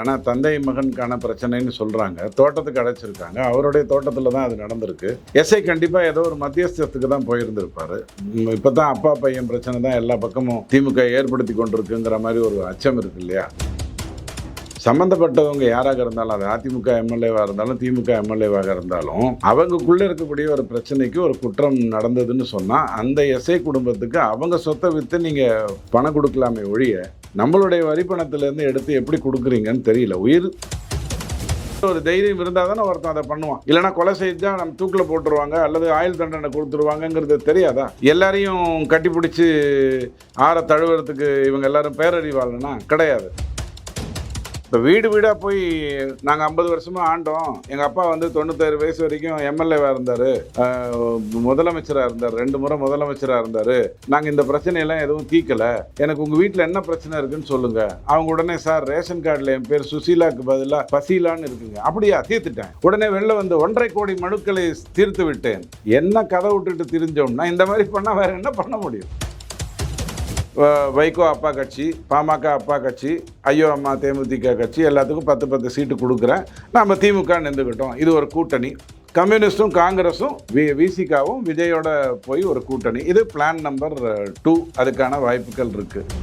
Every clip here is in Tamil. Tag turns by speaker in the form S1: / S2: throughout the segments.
S1: ஆனால் தந்தை மகனுக்கான பிரச்சனைன்னு சொல்கிறாங்க தோட்டத்துக்கு அடைச்சிருக்காங்க. அவருடைய தோட்டத்தில் தான் அது நடந்திருக்கு. எஸ்ஐ கண்டிப்பாக ஏதோ ஒரு மத்தியஸ்தத்துக்கு தான் போயிருந்திருப்பாரு. இப்போ தான் அப்பா பையன் பிரச்சனை தான் எல்லா பக்கமும் திமுக ஏற்படுத்தி கொண்டிருக்குங்கிற மாதிரி ஒரு அச்சம் இருக்கு இல்லையா? சம்மந்தப்பட்டவங்க யாராக இருந்தாலும் அது அதிமுக எம்எல்ஏவாக இருந்தாலும் திமுக எம்எல்ஏவாக இருந்தாலும் அவங்களுக்குள்ளே இருக்கக்கூடிய ஒரு பிரச்சனைக்கு ஒரு குற்றம் நடந்ததுன்னு சொன்னால் அந்த எஸ்ஐ குடும்பத்துக்கு அவங்க சொத்தை விற்று நீங்கள் பணம் கொடுக்கலாமே ஒழிய நம்மளுடைய வரி பணத்திலேருந்து எடுத்து எப்படி கொடுக்குறீங்கன்னு தெரியல. உயிர் ஒரு தைரியம் இருந்தால் தானே ஒருத்தன் அதை பண்ணுவான். இல்லைனா கொலை செஞ்சால் நம்ம தூக்கில் போட்டுருவாங்க அல்லது ஆயுள் தண்டனை கொடுத்துருவாங்கங்கிறது தெரியாதா? எல்லாரையும் கட்டிப்பிடிச்சி ஆற தழுவுறதுக்கு இவங்க எல்லாரும் பேரறிவாளனா? கிடையாது. இப்போ வீடு வீடாக போய் நாங்கள் ஐம்பது வருஷமாக ஆண்டோம். எங்கள் அப்பா வந்து தொண்ணூத்தாறு வயசு வரைக்கும் எம்எல்ஏவாக இருந்தார். முதலமைச்சராக இருந்தார். ரெண்டு முறை முதலமைச்சராக இருந்தார். நாங்கள் இந்த பிரச்சனையெல்லாம் எதுவும் தீக்கலை எனக்கு உங்கள் வீட்டில் என்ன பிரச்சனை இருக்குன்னு சொல்லுங்கள் அவங்க உடனே சார் ரேஷன் கார்டில் என் பேர் சுசீலாக்கு பதிலாக பசீலான்னு இருக்குங்க. அப்படியா தீர்த்துட்டேன். உடனே வெளில வந்து ஒன்றரை கோடி மனுக்களை தீர்த்து விட்டேன். என்ன கதை விட்டுட்டு திரிஞ்சோம்னா இந்த மாதிரி பண்ணால் வேறு என்ன பண்ண முடியும்? வைகோ அப்பா கட்சி பாமக அப்பா கட்சி ஐயோ அம்மா தேமுதிக கட்சி எல்லாத்துக்கும் பத்து பத்து சீட்டு கொடுக்குறேன். நம்ம திமுக நின்றுக்கிட்டோம். இது ஒரு கூட்டணி. கம்யூனிஸ்டும் காங்கிரஸும் வி விசிகாவும் விஜயோட போய் ஒரு கூட்டணி. இது பிளான் நம்பர் டூ அதுக்கான வாய்ப்புகள் இருக்குது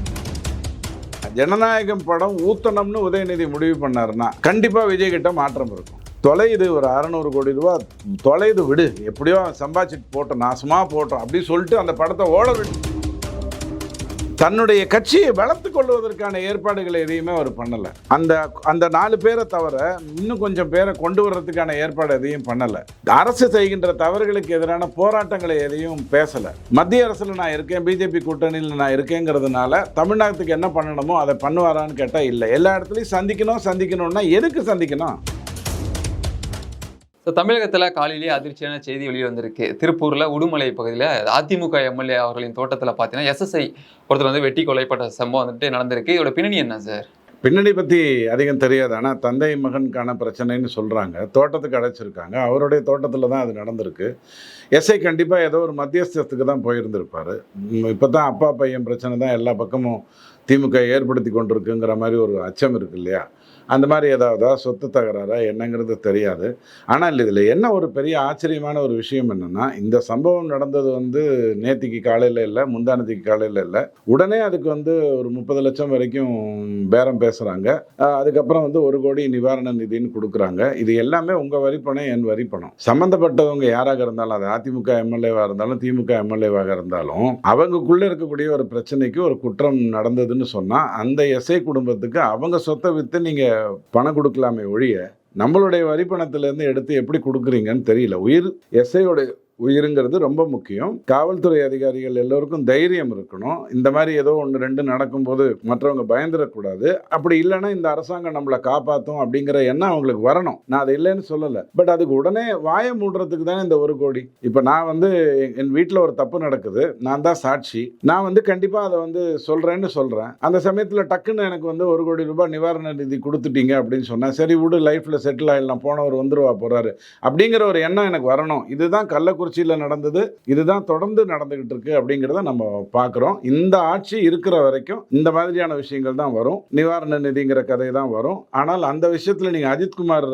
S1: ஜனநாயகம் படம் ஊத்தணும்னு உதயநிதி முடிவு பண்ணாருன்னா கண்டிப்பாக விஜய்கிட்ட மாற்றம் இருக்கும். தொலையுது ஒரு அறநூறு கோடி ரூபா தொலைது விடு. எப்படியோ சம்பாதிச்சிட்டு போட்டோம். நாசமாக போட்டோம். அப்படின்னு சொல்லிட்டு அந்த படத்தை ஓட விட்டு தன்னுடைய கட்சியை வளர்த்து கொள்வதற்கான ஏற்பாடுகளை எதையுமே அவர் பண்ணலை. அந்த அந்த நாலு பேரை தவிர இன்னும் கொஞ்சம் பேரை கொண்டு வர்றதுக்கான ஏற்பாடு எதையும் பண்ணலை. அரசு செய்கின்ற தவறுகளுக்கு எதிரான போராட்டங்களை எதையும் பேசலை. மத்திய அரசில் நான் இருக்கேன் பிஜேபி கூட்டணியில் நான் இருக்கேங்கிறதுனால தமிழ்நாட்டுக்கு என்ன பண்ணணுமோ அதை பண்ணுவாரான்னு கேட்டால் இல்லை. எல்லா இடத்துலையும் சந்திக்கணும் சந்திக்கணும்னா எதுக்கு சந்திக்கணும்?
S2: ஸோ தமிழகத்தில் காலையிலேயே அதிர்ச்சியான செய்தி வெளியே வந்திருக்கு திருப்பூரில் உடுமலை பகுதியில் அதிமுக எம்எல்ஏ அவர்களின் தோட்டத்தில் பார்த்தீங்கன்னா எஸ்எஸ்ஐ ஒருத்தர் வந்து வெட்டி கொலைப்பட்ட சம்பவம் வந்துட்டு நடந்திருக்கு. இதோட பின்னணி என்ன சார்
S1: பின்னணி பற்றி அதிகம் தெரியாது. ஆனால் தந்தை மகனுக்கான பிரச்சனைன்னு சொல்கிறாங்க தோட்டத்துக்கு அடைச்சிருக்காங்க. அவருடைய தோட்டத்தில் தான் அது நடந்திருக்கு. எஸ்ஐ கண்டிப்பாக ஏதோ ஒரு மத்தியஸ்தத்துக்கு தான் போயிருந்திருப்பார். இப்போ தான் அப்பா பையன் பிரச்சனை தான் எல்லா பக்கமும் திமுக ஏற்படுத்தி கொண்டிருக்குங்கிற மாதிரி ஒரு அச்சம் இருக்கு இல்லையா? அந்த மாதிரி ஏதாவதா சொத்து தகராறா என்னங்கிறது தெரியாது. ஆனால் இதில் என்ன ஒரு பெரிய ஆச்சரியமான ஒரு விஷயம் என்னென்னா இந்த சம்பவம் நடந்தது வந்து நேத்திக்கு காலையில் இல்லை முந்தானத்திக்கு காலையில் இல்லை. உடனே அதுக்கு வந்து ஒரு முப்பது லட்சம் வரைக்கும் பேரம் பேசுகிறாங்க அதுக்கப்புறம் வந்து ஒரு கோடி நிவாரண நிதின்னு கொடுக்குறாங்க. இது எல்லாமே உங்கள் வரிப்பணம் என் வரிப்பணம் சம்மந்தப்பட்டவங்க யாராக இருந்தாலும் அது அதிமுக எம்எல்ஏவாக இருந்தாலும் திமுக எம்எல்ஏவாக இருந்தாலும் அவங்களுக்குள்ளே இருக்கக்கூடிய ஒரு பிரச்சனைக்கு ஒரு குற்றம் நடந்ததுன்னு சொன்னால் அந்த எஸ்ஐ குடும்பத்துக்கு அவங்க சொத்தை விற்று நீங்கள் பணம் கொடுக்கலாமே ஒழிய நம்மளுடைய வரிப்பணத்திலேருந்து எடுத்து எப்படி கொடுக்குறீங்கன்னு தெரியல. உயிர் எஸ்ஐயோட உயிருங்கிறது ரொம்ப முக்கியம். காவல்துறை அதிகாரிகள் எல்லோருக்கும் தைரியம் இருக்கணும். இந்த மாதிரி ஏதோ ஒன்று ரெண்டு நடக்கும்போது மற்றவங்க பயந்துடக்கூடாது. அப்படி இல்லைன்னா இந்த அரசாங்கம் நம்மளை காப்பாற்றும் அப்படிங்கிற எண்ணம் அவங்களுக்கு வரணும். நான் அதை இல்லைன்னு சொல்லலை. பட் அதுக்கு உடனே வாயை மூடுறதுக்கு தானே இந்த ஒரு கோடி. இப்போ நான் வந்து என் வீட்டில் ஒரு தப்பு நடக்குது. நான் தான் சாட்சி. நான் வந்து கண்டிப்பாக அதை வந்து சொல்கிறேன்னு சொல்கிறேன் அந்த சமயத்தில் டக்குன்னு எனக்கு வந்து ஒரு கோடி ரூபாய் நிவாரண நிதி கொடுத்துட்டீங்க அப்படின்னு சொன்னேன். சரி விடு லைஃப்பில் செட்டில் ஆகிடலாம் போனவர் வந்துருவா போகிறாரு அப்படிங்கிற ஒரு எண்ணம் எனக்கு வரணும். இதுதான் கள்ளக்குறிச்சியில் நடந்தது. இதுதான் தொடர்ந்து நடந்துகிட்டு இருக்கு அப்படிங்கிறத நம்ம பார்க்குறோம் இந்த ஆட்சி இருக்கிற வரைக்கும் இந்த மாதிரியான விஷயங்கள் தான் வரும். நிவாரண நிதிங்கிற கதை தான் வரும். ஆனால் அந்த விஷயத்தில் நீங்கள் அஜித்குமார்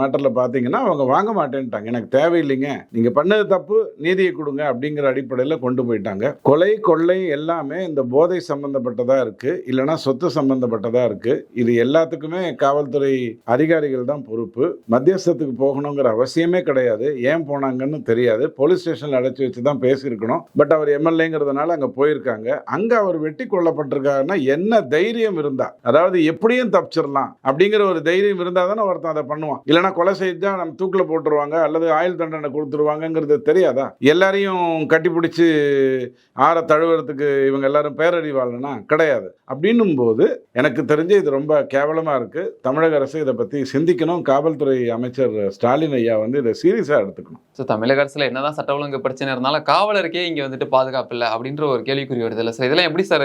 S1: மேட்டரில் பார்த்தீங்கன்னா அவங்க வாங்க மாட்டேன்ட்டாங்க. எனக்கு தேவையில்லைங்க. நீங்கள் பண்ணது தப்பு நீதியை கொடுங்க அப்படிங்கிற அடிப்படையில் கொண்டு போயிட்டாங்க. கொலை கொள்ளை எல்லாமே இந்த போதை சம்பந்தப்பட்டதாக இருக்குது இல்லைன்னா சொத்து சம்பந்தப்பட்டதாக இருக்குது இது எல்லாத்துக்குமே காவல்துறை அதிகாரிகள் தான் பொறுப்பு. மத்தியஸ்தத்துக்கு போகணுங்கிற அவசியமே கிடையாது. ஏன் போனாங்கன்னு தெரியாது. போலீஸ் ஸ்டேஷனில் அடைச்சி வச்சு தான் பேசியிருக்கணும். பட் அவர் எம்எல்ஏங்கிறதுனால அங்கே போயிருக்காங்க. அங்கே அவர் வெட்டி கொல்லப்பட்டிருக்காருன்னா என்ன தைரியம் இருந்தா? அதாவது எப்படியும் தப்பிச்சிடலாம். அப்படிங்கிற ஒரு தைரியம் இருந்தால் தானே ஒருத்தன் அதை பண்ணுவான். இல்லைன்னா கொலை செஞ்சா நம்ம தூக்கில் போட்டுருவாங்க அல்லது ஆயுள் தண்டனை கொடுத்துருவாங்கங்கிறது தெரியாதா? எல்லாரையும் கட்டிப்பிடிச்சு ஆற தழுவுறதுக்கு இவங்க எல்லாரும் பேரறிவாளனா கிடையாது. அப்படின்னும் போது எனக்கு தெரிஞ்சு இது ரொம்ப கேவலமாக இருக்குது தமிழக அரசு இதை பற்றி சிந்திக்கணும். காவல்துறை அமைச்சர் ஸ்டாலின் ஐயா வந்து இதை சீரியஸாக எடுத்துக்கணும்.
S2: ஸோ தமிழக அரசில் என்னதான் சட்ட ஒழுங்கு பிரச்சனை இருந்தாலும் காவலருக்கே இங்கே வந்துட்டு பாதுகாப்பு இல்லை அப்படின்ற ஒரு கேள்விக்குறி வருது இல்லை? சார் இதெல்லாம் எப்படி சார்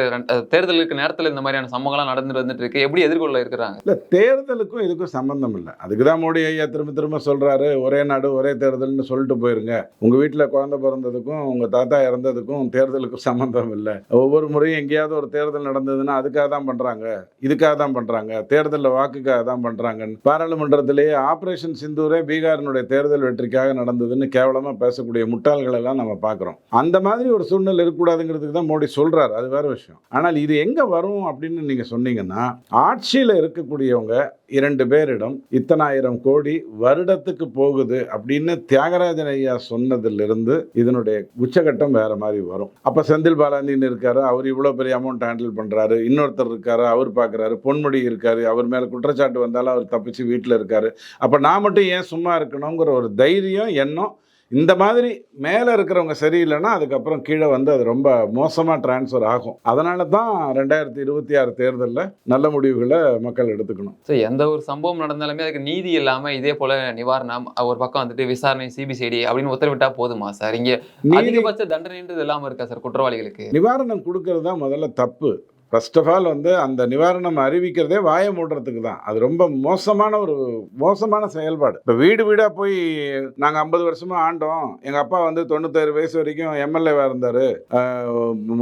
S2: தேர்தலுக்கு நேரத்தில் இந்த மாதிரியான சம்பவங்கள்லாம் நடந்துட்டு வந்துட்டு இருக்கு? எப்படி எதிர்கொள்ள இருக்கிறாங்க?
S1: இல்லை தேர்தலுக்கும் இதுக்கும் சம்பந்தம் இல்லை. அதுக்கு தான் மோடி ஐயா திரும்ப திரும்ப சொல்கிறாரு ஒரே நாடு ஒரே தேர்தல்னு சொல்லிட்டு போயிருங்க. உங்கள் வீட்டில் குழந்தை பிறந்ததுக்கும் உங்கள் தாத்தா இறந்ததுக்கும் தேர்தலுக்கும் சம்பந்தம் இல்லை. ஒவ்வொரு முறையும் எங்கேயாவது ஒரு தேர்தல் நடந்ததுன்னா அதுக்காக தான் பண்ணுறாங்க இதுக்காக தான் பண்ணுறாங்க தேர்தலில் வாக்குக்காக தான் பண்ணுறாங்கன்னு பாராளுமன்றத்திலேயே ஆப்ரேஷன் சிந்தூரே பீகாரினுடைய தேர்தல் வெற்றிக்காக நடந்ததுன்னு கேவலமாக பேசக்கூடிய முட்டாள்கள் எல்லாம் நம்ம பார்க்குறோம். அந்த மாதிரி ஒரு சூழ்நிலை இருக்கக்கூடாதுங்கிறதுக்கு தான் மோடி சொல்கிறார் அது வேறு விஷயம். ஆனால் இது எங்கே வரும் அப்படின்னு நீங்கள் சொன்னீங்கன்னா ஆட்சியில் இருக்கக்கூடியவங்க இரண்டு பேரிடம் இத்தனாயிரம் கோடி வருடத்துக்கு போகுது அப்படின்னு தியாகராஜன் ஐயா சொன்னதிலிருந்து இதனுடைய உச்சகட்டம் வேற மாதிரி வரும். அப்போ செந்தில் பாலாஜின்னு இருக்காரு அவர் இவ்வளோ பெரிய அமௌண்ட் ஹேண்டில் பண்ணுறாரு இன்னொருத்தர் இருக்காரு அவர் பார்க்குறாரு. பொன்முடி இருக்காரு அவர் மேலே குற்றச்சாட்டு வந்தாலும் அவர் தப்பிச்சு வீட்டில் இருக்காரு. அப்போ நான் மட்டும் ஏன் சும்மா இருக்கணுங்கிற ஒரு தைரியம் எண்ணம் இந்த மாதிரி மேலே இருக்கிறவங்க சரியில்லைன்னா அதுக்கப்புறம் கீழே வந்து அது ரொம்ப மோசமாக டிரான்ஸ்ஃபர் ஆகும். அதனால தான் ரெண்டாயிரத்தி இருபத்தி ஆறு தேர்தலில் நல்ல முடிவுகளை மக்கள் எடுத்துக்கணும்.
S2: ஸோ எந்த ஒரு சம்பவம் நடந்தாலுமே அதுக்கு நீதி இல்லாம இதே போல நிவாரணம் ஒரு பக்கம் வந்துட்டு விசாரணை சிபிசிஐடி அப்படின்னு உத்தரவிட்டா போதுமா சார்? இங்க அதிகபட்ச தண்டனைன்றது இல்லாம இருக்கா சார் குற்றவாளிகளுக்கு?
S1: நிவாரணம் கொடுக்கறது தான் முதல்ல தப்பு. ஃபர்ஸ்ட் ஆஃப் ஆல் வந்து அந்த நிவாரணம் அறிவிக்கிறதே வாயை மூடுறதுக்கு தான். அது ரொம்ப மோசமான ஒரு மோசமான செயல்பாடு. இப்போ வீடு வீடாக போய் நாங்கள் ஐம்பது வருஷமாக ஆண்டோம். எங்கள் அப்பா வந்து தொண்ணூத்தாறு வயசு வரைக்கும் எம்எல்ஏவாக இருந்தார்.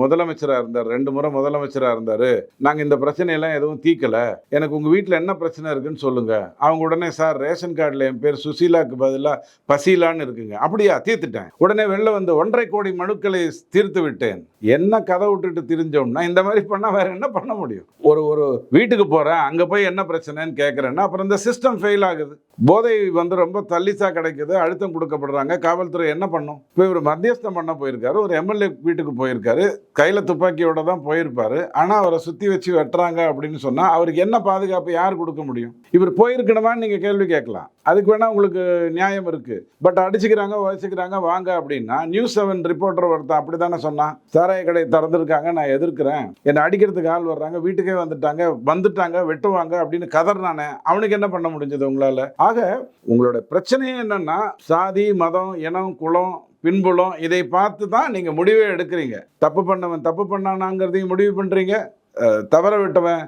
S1: முதலமைச்சராக இருந்தார். ரெண்டு முறை முதலமைச்சராக இருந்தார். நாங்கள் இந்த பிரச்சனையெல்லாம் எதுவும் தீக்கலை. எனக்கு உங்கள் வீட்டில் என்ன பிரச்சனை இருக்குன்னு சொல்லுங்கள் அவங்க உடனே சார் ரேஷன் கார்டில் என் பேர் சுசீலாக்கு பதிலாக பசீலான்னு இருக்குங்க. அப்படியா தீர்த்துட்டேன். உடனே வெளில வந்து ஒன்றரை கோடி மனுக்களை தீர்த்து விட்டேன். என்ன கதை விட்டுட்டு திரிஞ்சோம்னா இந்த மாதிரி பண்ணால் வேற என்ன பண்ண முடியும்? ஒரு ஒரு வீட்டுக்கு போகிறேன் அங்கே போய் என்ன பிரச்சனைன்னு கேட்குறேன்னா அப்புறம் இந்த சிஸ்டம் ஃபெயில் ஆகுது. போதை வந்து ரொம்ப தள்ளிசாக கிடைக்குது அழுத்தம் கொடுக்கப்படுறாங்க. காவல்துறை என்ன பண்ணும்? இப்போ இவர் மத்தியஸ்தம் பண்ண போயிருக்காரு ஒரு எம்எல்ஏ வீட்டுக்கு போயிருக்காரு கையில் துப்பாக்கியோட தான் போயிருப்பாரு. ஆனால் அவரை சுற்றி வச்சு வெட்டுறாங்க அப்படின்னு சொன்னால் அவருக்கு என்ன பாதுகாப்பு யார் கொடுக்க முடியும்? இவர் போயிருக்கணுமான்னு நீங்கள் கேள்வி கேட்கலாம். அதுக்கு வேணால் உங்களுக்கு நியாயம் இருக்குது பட் அடிச்சுக்கிறாங்க உழைச்சிக்கிறாங்க வாங்க அப்படின்னா நியூஸ் செவன் ரிப்போர்ட்டர் ஒருத்தன் அப்படி தானே சொன்னான் சாராய கடை திறந்துருக்காங்க நான் எதிர்க்கிறேன். என்னை அடிக்கிறதுக்கு ஆள் வர்றாங்க வீட்டுக்கே வந்துட்டாங்க வந்துட்டாங்க வெட்டுவாங்க அப்படின்னு கதறினானே அவனுக்கு என்ன பண்ண முடிஞ்சது உங்களால்? ஆக உங்களோட பிரச்சனையே என்னன்னா சாதி மதம் இனம் குலம் பின்புலம் இதை பார்த்து தான் நீங்கள் முடிவே எடுக்கிறீங்க. தப்பு பண்ணவன் தப்பு பண்ணானாங்கிறதையும் முடிவு பண்ணுறீங்க தவற விட்டவன்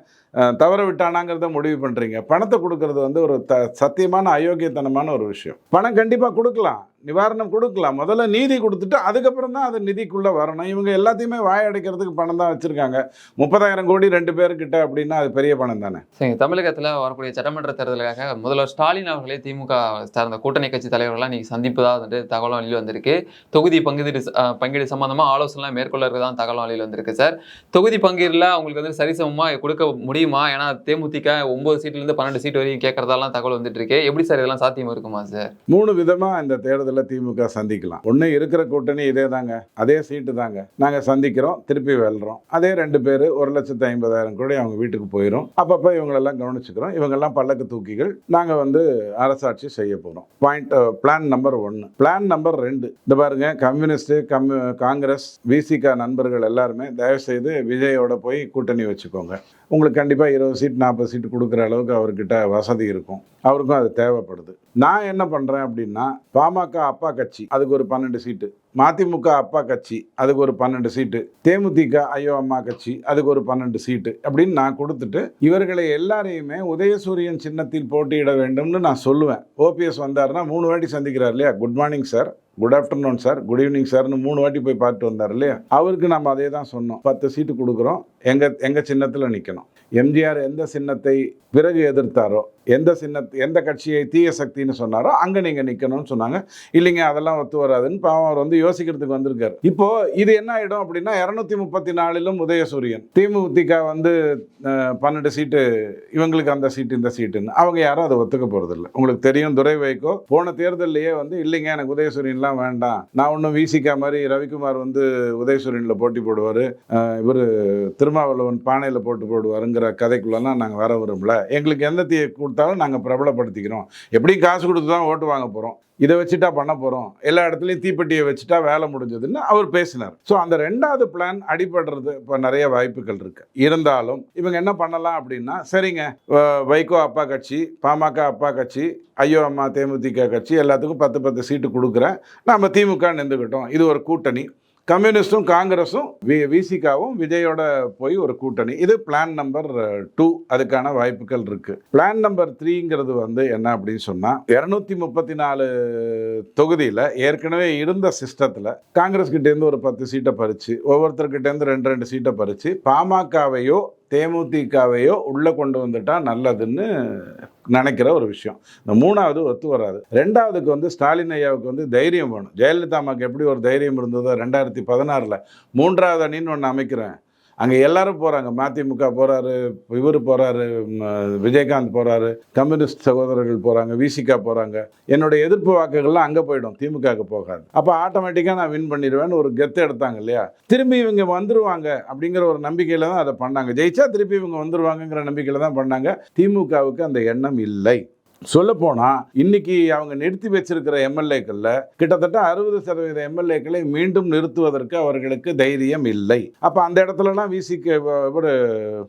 S1: தவற விட்டானாங்கிறத முடிவு பண்ணுறீங்க பணத்தை கொடுக்கறது வந்து ஒரு த சத்தியமான அயோக்கியத்தனமான ஒரு விஷயம். பணம் கண்டிப்பாக கொடுக்கலாம். நிவாரணம் கொடுக்கலாம். முதல்ல நீதி கொடுத்துட்டு அதுக்கப்புறம் தான் அது நிதிக்குள்ளே வரணும். இவங்க எல்லாத்தையுமே வாயடைக்கிறதுக்கு பணம் தான் வச்சுருக்காங்க. முப்பதாயிரம் கோடி ரெண்டு பேர்கிட்ட அப்படின்னா அது பெரிய பணம் தானே?
S2: சரி தமிழகத்துல வரக்கூடிய சட்டமன்ற தேர்தலுக்காக முதல்வர் ஸ்டாலின் அவர்களே திமுக சார்ந்த கூட்டணி கட்சி தலைவர்கள்லாம் நீங்க சந்திப்பு தான் வந்துட்டு தகவல் வெளியில் வந்திருக்கு. தொகுதி பங்கீடு அஹ், பங்கீடு சம்பந்தமா ஆலோசனை மேற்கொள்ள இருக்கதான் தகவல் வெளியில் வந்திருக்கு சார். தொகுதி பங்கீடுல அவங்களுக்கு வந்து சரிசமமா கொடுக்க முடியுமா? ஏன்னா தேமுதிக ஒன்பது சீட்ல இருந்து பன்னெண்டு சீட் வரைக்கும் கேட்கறதாலாம் தகவல் வந்துட்டு இருக்கு. எப்படி சார் இதெல்லாம் சாத்தியம் இருக்குமா சார்?
S1: மூணு விதமாக இந்த தேர்தலில் திமுக சந்திக்கலாம். ஒன்று இருக்கிற கூட்டணி இதே தாங்க. அதே சீட்டு தாங்க. நாங்கள் சந்திக்கிறோம் திருப்பி வெல்றோம். அதே ரெண்டு பேர் ஒரு லட்சத்து ஐம்பதாயிரம் கூட அவங்க வீட்டுக்கு போயிடும் அப்பப்போ இவங்களெல்லாம் கவனிச்சுக்கிறோம். இவங்கெல்லாம் பல்லக்கு தூக்கிகள். நாங்கள் வந்து அரசாட்சி செய்ய போகிறோம் பாயிண்ட் பிளான் நம்பர் ஒன்று பிளான் நம்பர் ரெண்டு. இந்த பாருங்க கம்யூனிஸ்ட் கம்யூ காங்கிரஸ் விசிகா நண்பர்கள் எல்லாருமே தயவுசெய்து விஜயோட போய் கூட்டணி வச்சுக்கோங்க. உங்களுக்கு கண்டிப்பாக இருபது சீட் நாற்பது சீட் கொடுக்குற அளவுக்கு அவர்கிட்ட வசதி இருக்கும். அவருக்கும் அது தேவைப்படுது. நான் என்ன பண்ணுறேன் அப்படின்னா பாமக அப்பா கட்சி அதுக்கு ஒரு பன்னெண்டு சீட்டு. மதிமுக அப்பா கட்சி அதுக்கு ஒரு பன்னெண்டு சீட்டு. தேமுதிக ஐயோ அம்மா கட்சி அதுக்கு ஒரு பன்னெண்டு சீட்டு அப்படின்னு நான் கொடுத்துட்டு இவர்களை எல்லாரையுமே உதயசூரியன் சின்னத்தில் போட்டியிட வேண்டும்னு நான் சொல்லுவேன். ஓபிஎஸ் வந்தாருன்னா மூணு வாட்டி சந்திக்கிறார் இல்லையா? Good morning sir good afternoon sir good evening சார்னு மூணு வாட்டி போய் பார்த்துட்டு வந்தார் இல்லையா? அவருக்கு நம்ம அதே தான் சொன்னோம். பத்து சீட்டு கொடுக்குறோம். எங்க எங்க சின்னத்தில் நிற்கணும் எம்ஜிஆர் எந்த சின்னத்தை பிறகு எதிர்த்தாரோ எந்த சின்ன எந்த கட்சியை தீய சக்தின்னு சொன்னாரோ அங்கே நீங்கள் நிற்கணும்னு சொன்னாங்க. இல்லைங்க அதெல்லாம் ஒத்து வராதுன்னு பாவம் அவர் வந்து யோசிக்கிறதுக்கு வந்திருக்காரு. இப்போ இது என்ன ஆகிடும் அப்படின்னா இரநூத்தி முப்பத்தி நாலிலும் உதயசூரியன் திமுக வந்து பன்னெண்டு சீட்டு இவங்களுக்கு அந்த சீட்டு இந்த சீட்டுன்னு. அவங்க யாரும் அதை ஒத்துக்க போகிறதில்ல உங்களுக்கு தெரியும் துரை வைக்கோ போன தேர்தல்லையே வந்து இல்லைங்க எனக்கு உதயசூரியன்லாம் வேண்டாம். நான் ஒன்றும் விசிகா மாதிரி ரவிக்குமார் வந்து உதயசூரியனில் போட்டி போடுவார். இவர் திருமாவளவன் பானையில் போட்டு போடுவாருங்கிற கதைக்குள்ளெல்லாம் நாங்கள் வர விரும்பல. எங்களுக்கு எந்த தீ கூட கொடுத்தாலும் நாங்கள் பிரபலப்படுத்திக்கிறோம். எப்படியும் காசு கொடுத்து தான் ஓட்டு வாங்க போகிறோம் இதை வச்சுட்டா பண்ண போகிறோம் எல்லா இடத்துலையும் தீப்பெட்டியை வச்சுட்டா வேலை முடிஞ்சதுன்னு அவர் பேசினார். ஸோ அந்த ரெண்டாவது பிளான் அடிபடுறது இப்போ நிறைய வாய்ப்புகள் இருக்கு. இருந்தாலும் இவங்க என்ன பண்ணலாம் அப்படின்னா சரிங்க வைகோ அப்பா கட்சி பாமக அப்பா கட்சி ஐயோ அம்மா தேமுதிக கட்சி எல்லாத்துக்கும் பத்து பத்து சீட்டு கொடுக்குறேன். நம்ம திமுக நின்றுக்கிட்டோம். இது ஒரு கூட்டணி. கம்யூனிஸ்டும் காங்கிரஸும் வி விசிகாவும் விஜயோட போய் ஒரு கூட்டணி. இது பிளான் நம்பர் டூ அதுக்கான வாய்ப்புகள் இருக்குது பிளான் நம்பர் த்ரீங்கிறது வந்து என்ன அப்படின்னு சொன்னால் இரநூத்தி முப்பத்தி நாலு தொகுதியில் ஏற்கனவே இருந்த சிஸ்டத்தில் காங்கிரஸ் கிட்டேருந்து ஒரு பத்து சீட்டை பறித்து ஒவ்வொருத்தர்கிட்டேருந்து ரெண்டு ரெண்டு சீட்டை பறித்து பாமகவையோ தேமுதிகவையோ உள்ளே கொண்டு வந்துட்டால் நல்லதுன்னு நினைக்கிற ஒரு விஷயம். இந்த மூணாவது ஒத்து வராது. ரெண்டாவதுக்கு வந்து ஸ்டாலின் ஐயாவுக்கு வந்து தைரியம் வேணும். ஜெயலலிதா அம்மாவுக்கு எப்படி ஒரு தைரியம் இருந்ததோ ரெண்டாயிரத்தி பதினாறில். மூன்றாவது அணின்னு ஒன்று அமைக்கிறேன். அங்கே எல்லாரும் போகிறாங்க மதிமுக போகிறாரு இவர் போகிறாரு விஜயகாந்த் போகிறாரு கம்யூனிஸ்ட் சகோதரர்கள் போகிறாங்க விசிகா போகிறாங்க என்னுடைய எதிர்ப்பு வாக்குகள்லாம் அங்கே போயிடும் திமுகவுக்கு போகாது. அப்போ ஆட்டோமேட்டிக்காக நான் வின் பண்ணிடுவேன்னு ஒரு கெத்து எடுத்தாங்க இல்லையா? திரும்பி இவங்க வந்துருவாங்க அப்படிங்கிற ஒரு நம்பிக்கையில் தான் அதை பண்ணாங்க. ஜெயிச்சா திருப்பி இவங்க வந்துருவாங்கங்கிற நம்பிக்கையில் தான் பண்ணாங்க. திமுகவுக்கு அந்த எண்ணம் இல்லை. சொல்லப்போனால் இன்னைக்கு அவங்க நிறுத்தி வச்சிருக்கிற எம்எல்ஏக்களில் கிட்டத்தட்ட அறுபது சதவீத எம்எல்ஏக்களை மீண்டும் நிறுத்துவதற்கு அவர்களுக்கு தைரியம் இல்லை. அப்போ அந்த இடத்துலலாம் விசிக்கு இவர்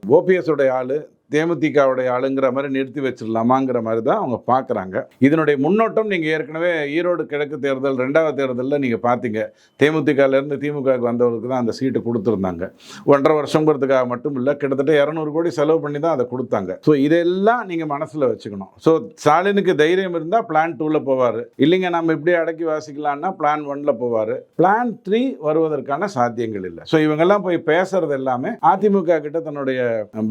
S1: ஓபிஎஸ் உடைய ஆள் தேமுதிகவுடைய ஆளுங்கிற மாதிரி நிறுத்தி வச்சிடலாமாங்கிற மாதிரி தான் அவங்க பார்க்குறாங்க. இதனுடைய முன்னோட்டம் நீங்கள் ஏற்கனவே ஈரோடு கிழக்கு தேர்தல் ரெண்டாவது தேர்தலில் நீங்கள் பார்த்தீங்க. தேமுதிகலேருந்து திமுகவுக்கு வந்தவர்களுக்கு தான் அந்த சீட்டு கொடுத்துருந்தாங்க. ஒன்றரை வருஷங்கிறதுக்காக மட்டும் இல்லை கிட்டத்தட்ட இரநூறு கோடி செலவு பண்ணி தான் அதை கொடுத்தாங்க. ஸோ இதெல்லாம் நீங்கள் மனசில் வச்சுக்கணும். ஸோ ஸ்டாலினுக்கு தைரியம் இருந்தால் பிளான் டூவில் போவார். இல்லைங்க நம்ம இப்படி அடக்கி வாசிக்கலான்னா பிளான் ஒன்ல போவார். பிளான் த்ரீ வருவதற்கான சாத்தியங்கள் இல்லை. ஸோ இவங்கெல்லாம் போய் பேசுறது எல்லாமே அதிமுக கிட்ட தன்னுடைய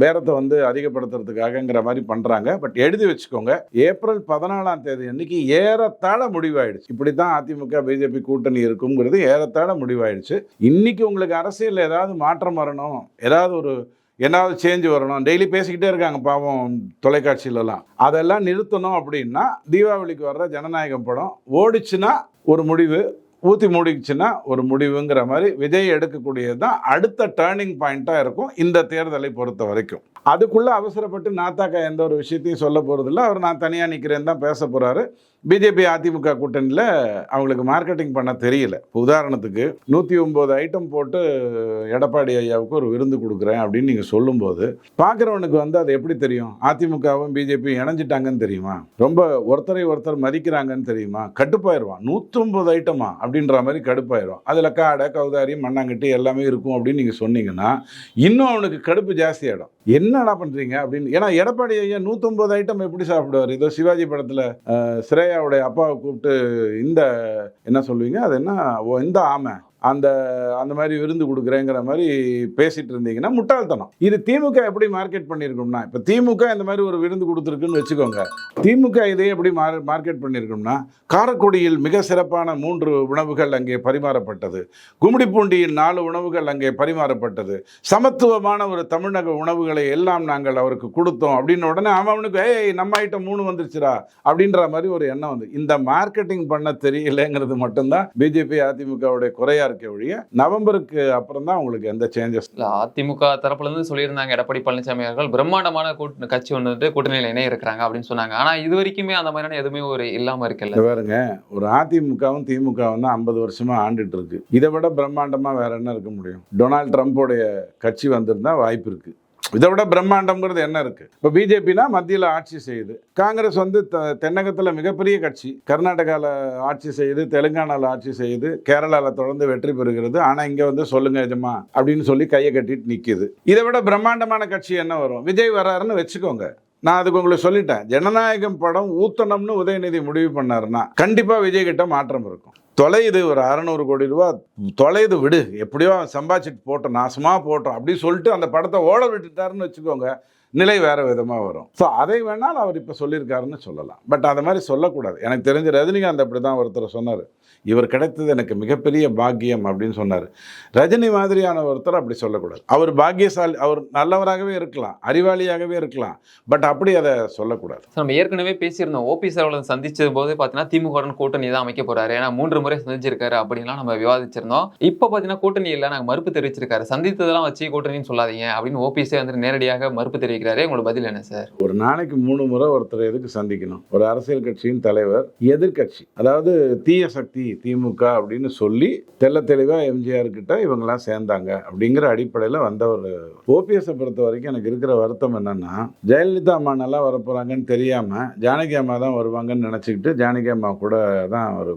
S1: பேரத்தை வந்து அதிகப்படுத்துறதுக்காகங்கிற மாதிரி பண்றாங்க. பட் எழுதி வச்சுக்கோங்க ஏப்ரல் பதினாலாம் தேதி அன்னைக்கு ஏறத்தாழ முடிவாயிடுச்சு. இப்படி தான் அதிமுக பிஜேபி கூட்டணி இருக்குங்கிறது ஏறத்தாழ முடிவாயிடுச்சு. இன்னைக்கு உங்களுக்கு அரசியல் ஏதாவது மாற்றம் வரணும் ஏதாவது ஒரு ஏதாவது சேஞ்ச் வரணும் டெய்லி பேசிக்கிட்டே இருக்காங்க பாவம் தொலைக்காட்சியிலலாம். அதெல்லாம் நிறுத்தணும் அப்படின்னா தீபாவளிக்கு வர்ற ஜனநாயகம் படம் ஓடிச்சுன்னா ஒரு முடிவு ஊற்றி மூடிச்சுன்னா ஒரு முடிவுங்கிற மாதிரி விஜய் எடுக்கக்கூடியது தான் அடுத்த டேர்னிங் பாயிண்ட்டாக இருக்கும் இந்த தேர்தலை பொறுத்த வரைக்கும். அதுக்குள்ளே அவசரப்பட்டு நாத்தாக்கா எந்த ஒரு விஷயத்தையும் சொல்ல போகிறதில்ல அவர் நான் தனியாக நிற்கிறேன்னு தான் பேச போகிறாரு பிஜேபி அதிமுக கூட்டணியில் அவங்களுக்கு மார்க்கெட்டிங் பண்ண தெரியல. இப்போ உதாரணத்துக்கு நூற்றி ஒம்பது ஐட்டம் போட்டு எடப்பாடி ஐயாவுக்கு ஒரு விருந்து கொடுக்குறேன் அப்படின்னு நீங்கள் சொல்லும்போது பார்க்குறவனுக்கு வந்து அது எப்படி தெரியும்? அதிமுகவும் பிஜேபியும் இணைஞ்சிட்டாங்கன்னு தெரியுமா? ரொம்ப ஒருத்தரை ஒருத்தர் மதிக்கிறாங்கன்னு தெரியுமா? கடுப்பாயிருவான். நூற்றொம்பது ஐட்டமா அப்படின்ற மாதிரி கடுப்பாயிரும் அதில் காடை கௌதாரி மண்ணாங்கட்டி எல்லாமே இருக்கும் அப்படின்னு நீங்கள் சொன்னீங்கன்னா இன்னும் அவனுக்கு கடுப்பு ஜாஸ்தியாயிடும் என்னடா பண்ணுறீங்க அப்படின்னு ஏன்னா எடப்பாடி ஐயா நூற்றொம்பது ஐட்டம் எப்படி சாப்பிடுவார்? இதோ சிவாஜி படத்தில் ஸ்ரேயாவுடைய அப்பாவை கூப்பிட்டு இந்த என்ன சொல்லுவீங்க? அது என்ன? ஓ இந்த ஆமை. அந்த அந்த மாதிரி விருந்து கொடுக்குறேங்கிற மாதிரி பேசிகிட்டு இருந்தீங்கன்னா முட்டாள்தனம். இது திமுக எப்படி மார்க்கெட் பண்ணியிருக்கோம்னா இப்போ திமுக இந்த மாதிரி ஒரு விருந்து கொடுத்துருக்குன்னு வச்சுக்கோங்க. திமுக இதை எப்படி மார் மார்க்கெட் பண்ணியிருக்கோம்னா காரக்குடியில் மிக சிறப்பான மூன்று உணவுகள் அங்கே பரிமாறப்பட்டது. கும்மிடிப்பூண்டியில் நாலு உணவுகள் அங்கே பரிமாறப்பட்டது. சமத்துவமான ஒரு தமிழக உணவுகளை எல்லாம் நாங்கள் அவருக்கு கொடுத்தோம். அப்படின்னு உடனே அவன் அவனுக்கு ஏய் நம்ம ஐட்டம் மூணு வந்துருச்சுடா அப்படின்ற மாதிரி ஒரு எண்ணம் வந்து. இந்த மார்க்கெட்டிங் பண்ண தெரியலங்கிறது மட்டும்தான் பிஜேபி அதிமுகவுடைய குறையாக இருக்க ஒழிய நவம்பருக்கு அப்புறம் தான் உங்களுக்கு எந்த சேஞ்சஸ்
S2: இல்ல அதிமுக தரப்புல இருந்து சொல்லியிருந்தாங்க எடப்பாடி பழனிசாமி அவர்கள் பிரம்மாண்டமான கூட்ட கட்சி ஒன்று வந்து கூட்டணியில் இணைய இருக்கிறாங்க அப்படின்னு சொன்னாங்க. ஆனா இது வரைக்குமே அந்த மாதிரியான எதுவுமே ஒரு இல்லாம இருக்குல்ல
S1: பாருங்க ஒரு அதிமுகவும் திமுகவும் தான் ஐம்பது வருஷமா ஆண்டுட்டு இருக்கு. இதை விட பிரம்மாண்டமா வேற என்ன இருக்க முடியும்? டொனால்ட் ட்ரம்ப்போடைய கட்சி வந்திருந்தா வாய்ப்பு இருக்கு. இதை விட பிரம்மாண்டம்ங்கிறது என்ன இருக்கு? இப்போ பிஜேபினா மத்தியில் ஆட்சி செய்யுது. காங்கிரஸ் வந்து த- தென்னகத்தில் மிகப்பெரிய கட்சி. கர்நாடகாவில் ஆட்சி செய்யுது தெலுங்கானாவில் ஆட்சி செய்யுது கேரளாவில் தொடர்ந்து வெற்றி பெறுகிறது. ஆனால் இங்கே வந்து சொல்லுங்க எஜமா அப்படின்னு சொல்லி கையை கட்டிட்டு நிற்கிது இதை விட பிரம்மாண்டமான கட்சி என்ன வரும்? விஜய் வராருன்னு வச்சுக்கோங்க. நான் அதுக்கு உங்களுக்கு சொல்லிட்டேன். ஜனநாயகம் படம் ஊத்தணும்னு உதயநிதி முடிவு பண்ணாருன்னா கண்டிப்பாக விஜய் கிட்ட மாற்றம் இருக்கும். தொலையுது ஒரு அறநூறு கோடி ரூபா தொலையுது விடு. எப்படியோ சம்பாதிச்சிட்டு போட்டோம் நாசமாக போட்டோம் அப்படின்னு சொல்லிட்டு அந்த படத்தை ஓட விட்டுட்டாருன்னு வச்சுக்கோங்க. நிலை வேறு விதமாக வரும். ஸோ அதை வேணால் அவர் இப்போ சொல்லியிருக்காருன்னு சொல்லலாம். பட் அதை மாதிரி சொல்லக்கூடாது. எனக்கு தெரிஞ்ச ரஜினிகாந்த் அப்படி தான் ஒருத்தர் சொன்னார். இவர் கிடைத்தது எனக்கு மிகப்பெரிய பாக்கியம் அப்படின்னு சொன்னார். ரஜினி மாதிரியான ஒருத்தர் அப்படி சொல்லக்கூடாது. அவர் பாக்கியசாலி அவர் நல்லவராகவே இருக்கலாம் அறிவாளியாகவே இருக்கலாம். பட் அப்படி அதை சொல்லக்கூடாது.
S2: நம்ம ஏற்கனவே பேசியிருந்தோம். ஓபிஎஸ் அவர்களை சந்திச்சது போது பார்த்தீங்கன்னா திமுக கூட்டணி தான் அமைக்க போறாரு. ஏன்னா மூன்று முறை சந்திச்சிருக்காரு அப்படின்லாம் நம்ம விவாதிச்சிருந்தோம். இப்போ பார்த்தீங்கன்னா கூட்டணி இல்லை. நாங்கள் மறுப்பு தெரிவிச்சிருக்காரு. சந்தித்ததெல்லாம் வச்சு கூட்டணின்னு சொல்லாதீங்க அப்படின்னு ஓபிஎஸ்ஸே வந்து நேரடியாக மறுப்பு தெரிவிக்க சந்திக்கிறாரே உங்களோட பதில் என்ன சார்?
S1: ஒரு நாளைக்கு மூணு முறை ஒருத்தர் எதுக்கு சந்திக்கணும்? ஒரு அரசியல் கட்சியின் தலைவர் எதிர்க்கட்சி அதாவது தீய சக்தி திமுக அப்படின்னு சொல்லி தெள்ள தெளிவாக எம்ஜிஆர் கிட்ட இவங்கெல்லாம் சேர்ந்தாங்க அப்படிங்கிற அடிப்படையில் வந்த ஒரு ஓபிஎஸ்ஸை பொறுத்த வரைக்கும் எனக்கு இருக்கிற வருத்தம் என்னன்னா ஜெயலலிதா அம்மா நல்லா வரப்போகிறாங்கன்னு தெரியாமல் ஜானகி அம்மா தான் வருவாங்கன்னு நினச்சிக்கிட்டு ஜானகி அம்மா கூட தான் ஒரு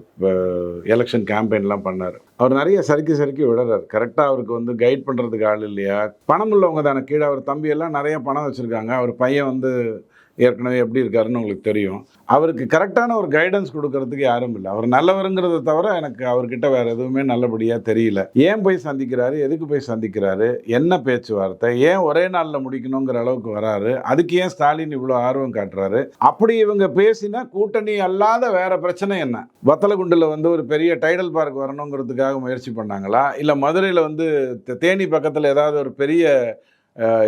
S1: எலெக்ஷன் கேம்பெயின்லாம் பண்ணார். அவர் நிறைய சறுக்கி சறுக்கி விடுறாரு. கரெக்டாக அவருக்கு வந்து கைட் பண்ணுறதுக்கு ஆள் இல்லையா? பணம் உள்ளவங்க தானே. கீழே அவர் தம்பி எல்லாம் நிறைய பணம் வச்சுருக்காங்க. அவர் பையன் வந்து ஏற்கனவே எப்படி இருக்காருன்னு உங்களுக்கு தெரியும். அவருக்கு கரெக்டான ஒரு கைடன்ஸ் கொடுக்கறதுக்கு யாரும் இல்லை. அவர் நல்லவருங்கிறத தவிர எனக்கு அவர்கிட்ட வேற எதுவுமே நல்லபடியாக தெரியல. ஏன் போய் சந்திக்கிறாரு? எதுக்கு போய் சந்திக்கிறாரு? என்ன பேச்சுவார்த்தை? ஏன் ஒரே நாளில் முடிக்கணுங்கிற அளவுக்கு வராரு? அதுக்கு ஏன் ஸ்டாலின் இவ்வளோ ஆர்வம் காட்டுறாரு? அப்படி இவங்க பேசினா கூட்டணி அல்லாத வேற பிரச்சனை என்ன? வத்தலகுண்டில் வந்து ஒரு பெரிய டைடல் பார்க் வரணுங்கிறதுக்காக முயற்சி பண்ணாங்களா? இல்லை மதுரையில் வந்து தே- தேனி பக்கத்தில் ஏதாவது ஒரு பெரிய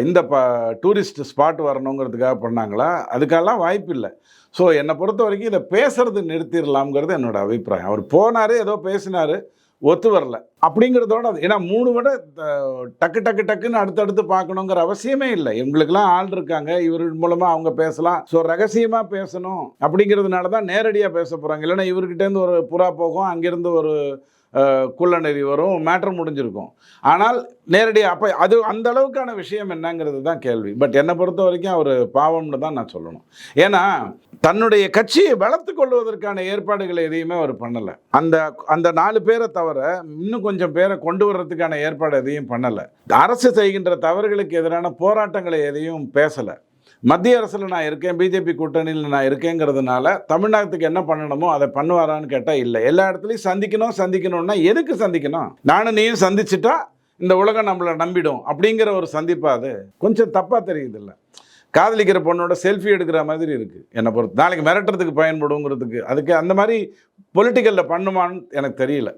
S1: இந்த ப டூரிஸ்ட் ஸ்பாட் வரணுங்கிறதுக்காக பண்ணாங்களா? அதுக்கெல்லாம் வாய்ப்பு இல்லை. ஸோ என்னை பொறுத்த வரைக்கும் இதை பேசுறது நிறுத்திடலாம்ங்கிறது என்னோட அபிப்பிராயம். அவர் போனார் ஏதோ பேசினார் ஒத்து வரல. அப்படிங்கிறதோட அது- ஏன்னா மூணு விட டக்கு டக்கு டக்குன்னு அடுத்தடுத்து பார்க்கணுங்கிற அவசியமே இல்லை. எங்களுக்கெல்லாம் ஆள் இருக்காங்க இவர் மூலமாக அவங்க பேசலாம். ஸோ ரகசியமாக பேசணும் அப்படிங்கிறதுனால தான் நேரடியாக பேச போகிறாங்க இல்லைன்னா இவர்கிட்டேருந்து ஒரு புறா போகும் அங்கேருந்து ஒரு குள்ளநெறி வரும் மேட்ரு முடிஞ்சிருக்கும். ஆனால் நேரடியாக அப்போ அது அந்த அளவுக்கான விஷயம் என்னங்கிறது தான் கேள்வி. பட் என்னை பொறுத்த வரைக்கும் அவர் பாவம்னு தான் நான் சொல்லணும். ஏன்னா தன்னுடைய கட்சியை வளர்த்து கொள்வதற்கான ஏற்பாடுகளை எதையுமே அவர் பண்ணலை. அந்த அந்த நாலு பேரை தவிர இன்னும் கொஞ்சம் பேரை கொண்டு வர்றதுக்கான ஏற்பாடு எதையும் பண்ணலை. அரசு செய்கின்ற தவறுகளுக்கு எதிரான போராட்டங்களை எதையும் பேசலை. மத்திய அரசில் நான் இருக்கேன் பிஜேபி கூட்டணியில் நான் இருக்கேங்கிறதுனால தமிழ்நாட்டுக்கு என்ன பண்ணணுமோ அதை பண்ணுவாரான்னு கேட்டால் இல்லை. எல்லா இடத்துலையும் சந்திக்கணும் சந்திக்கணும்னா எதுக்கு சந்திக்கணும்? நானும் நீயும் சந்திச்சுட்டா இந்த உலகம் நம்மளை நம்பிடும் அப்படிங்கிற ஒரு சந்திப்பாக அது? கொஞ்சம் தப்பாக தெரியுது இல்லை காதலிக்கிற பொண்ணோட செல்ஃபி எடுக்கிற மாதிரி இருக்குது என்னை பொறுத்து நாளைக்கு மிரட்டுறதுக்கு பயன்படுங்கிறதுக்கு அதுக்கு அந்த மாதிரி பொலிட்டிக்கலில் பண்ணுமான்னு எனக்கு தெரியல.